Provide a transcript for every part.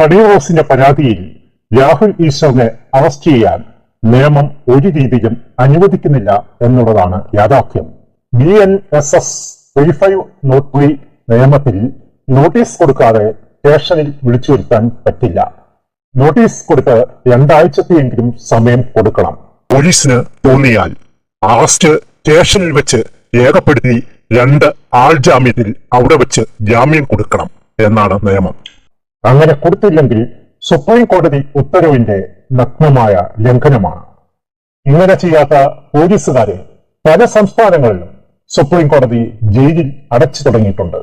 ഹണിറോസിന്റെ പരാതിയിൽ രാഹുൽ ഈശ്വറിനെ അറസ്റ്റ് ചെയ്യാൻ നിയമം ഒരു രീതിയിലും അനുവദിക്കുന്നില്ല എന്നുള്ളതാണ് യാഥാർത്ഥ്യം. B N S S three five note three നിയമത്തിൽ നോട്ടീസ് കൊടുക്കാതെ സ്റ്റേഷനിൽ വിളിച്ചു വരുത്താൻ പറ്റില്ല. നോട്ടീസ് കൊടുത്ത് രണ്ടാഴ്ചത്തെയെങ്കിലും സമയം കൊടുക്കണം. പോലീസിന് തോന്നിയാൽ അറസ്റ്റ് സ്റ്റേഷനിൽ വെച്ച് രേഖപ്പെടുത്തി രണ്ട് ആൾ ജാമ്യത്തിൽ അവിടെ വെച്ച് ജാമ്യം കൊടുക്കണം എന്നാണ് നിയമം. അങ്ങനെ കൊടുത്തില്ലെങ്കിൽ സുപ്രീം കോടതി ഉത്തരവിന്റെ നഗ്നമായ ലംഘനമാണ്. ഇങ്ങനെ ചെയ്യാത്ത പോലീസുകാരെ പല സംസ്ഥാനങ്ങളിലും സുപ്രീം കോടതി ജയിലിൽ അടച്ചു തുടങ്ങിയിട്ടുണ്ട്.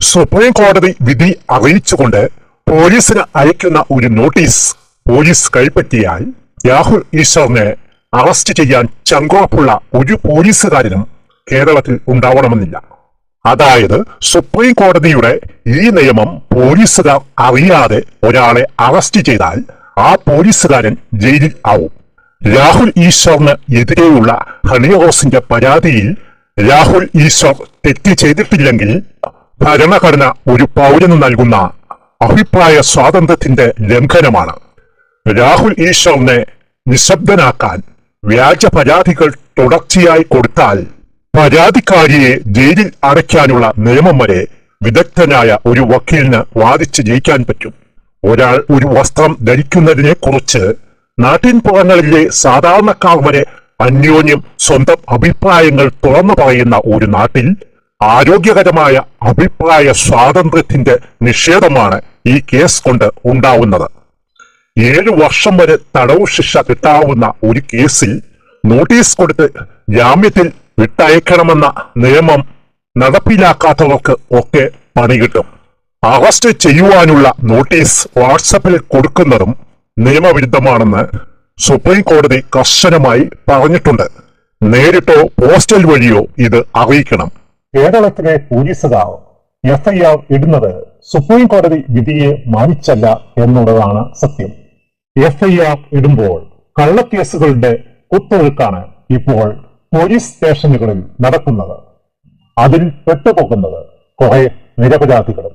സുപ്രീം കോടതി വിധി അറിയിച്ചുകൊണ്ട് പോലീസിന് അയക്കുന്ന ഒരു നോട്ടീസ് പോലീസ് കൈപ്പറ്റിയാൽ രാഹുൽ ഈശ്വറിനെ അറസ്റ്റ് ചെയ്യാൻ ചങ്കുറപ്പുള്ള ഒരു പോലീസുകാരനും കേരളത്തിൽ ഉണ്ടാവണമെന്നില്ല. അതായത് സുപ്രീം കോടതിയുടെ ഈ നിയമം പോലീസുകാർ അറിയാതെ ഒരാളെ അറസ്റ്റ് ചെയ്താൽ ആ പോലീസുകാരൻ ജയിലിൽ ആവും. രാഹുൽ ഈശ്വറിന് എതിരെയുള്ള ഹണിറോസിന്റെ പരാതിയിൽ രാഹുൽ ഈശ്വർ തെറ്റ് ചെയ്തിട്ടില്ലെങ്കിൽ ഭരണഘടന ഒരു പൗരന് നൽകുന്ന അഭിപ്രായ സ്വാതന്ത്ര്യത്തിന്റെ ലംഘനമാണ്. രാഹുൽ ഈശ്വറിനെ നിശബ്ദനാക്കാൻ വ്യാജ പരാതികൾ തുടർച്ചയായി കൊടുത്താൽ പരാതിക്കാരിയെ ജയിലിൽ അടയ്ക്കാനുള്ള നിയമം വരെ വിദഗ്ധനായ ഒരു വക്കീലിന് വാദിച്ച് ജയിക്കാൻ പറ്റും. ഒരാൾ ഒരു വസ്ത്രം ധരിക്കുന്നതിനെ കുറിച്ച് നാട്ടിൻപുറങ്ങളിലെ സാധാരണക്കാർ വരെ അന്യോന്യം സ്വന്തം അഭിപ്രായങ്ങൾ തുറന്നു പറയുന്ന ഒരു നാട്ടിൽ ആരോഗ്യകരമായ അഭിപ്രായ സ്വാതന്ത്ര്യത്തിന്റെ നിഷേധമാണ് ഈ കേസ് കൊണ്ട് ഉണ്ടാവുന്നത്. ഏഴു വർഷം വരെ തടവ് ശിക്ഷ കിട്ടാവുന്ന ഒരു കേസിൽ നോട്ടീസ് കൊടുത്ത് ജാമ്യത്തിൽ വിട്ടയക്കണമെന്ന നിയമം നടപ്പിലാക്കാത്തവർക്ക് ഒക്കെ പണി കിട്ടും. അറസ്റ്റ് ചെയ്യുവാനുള്ള നോട്ടീസ് വാട്സപ്പിൽ കൊടുക്കുന്നതും നിയമവിരുദ്ധമാണെന്ന് സുപ്രീം കോടതി കർശനമായി പറഞ്ഞിട്ടുണ്ട്. നേരിട്ടോ പോസ്റ്റൽ വഴിയോ ഇത് അറിയിക്കണം. കേരളത്തിലെ പോലീസുകാർ എഫ്ഐആർ ഇടുന്നത് സുപ്രീം കോടതി വിധിയെ മാനിച്ചല്ല എന്നുള്ളതാണ് സത്യം. എഫ്ഐആർ ഇടുമ്പോൾ കള്ളക്കേസുകളുടെ കുത്തൊഴുക്കാണ് ഇപ്പോൾ പോലീസ് സ്റ്റേഷനുകളിൽ നടക്കുന്നത് അതിൽ പെട്ടുപോകുന്നത് കുറെ നിരപരാധികളും